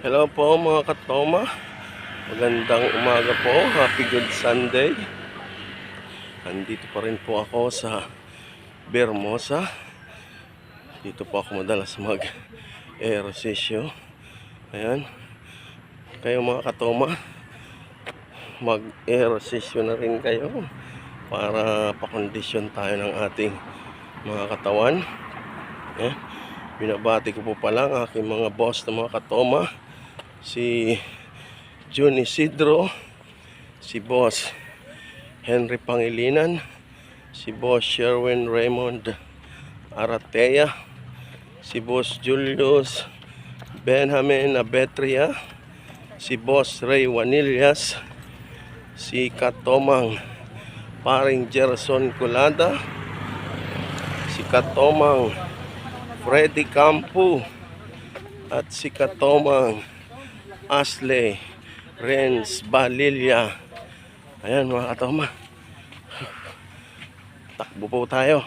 Hello po mga katoma. Magandang umaga po. Happy Good Sunday. Andito pa rin po ako sa Bermosa. Dito po ako madalas mag aerosesyo. Ayan. Kayo mga katoma, mag aerosesyo na rin kayo para pakondisyon tayo ng ating mga katawan. Eh, binabati ko po pala ang aking mga boss na mga katoma si Jun Isidro, si Boss Henry Pangilinan, si Boss Sherwin Raymond Aratea, si Boss Julius Benjamin Abetria, si Boss Ray Wanillas, si Katomang Paring Gerson Culada, si Katomang Freddy Campo, at si Katomang Asle Renz Balilla. Ayan mga katoma. Takbo po tayo.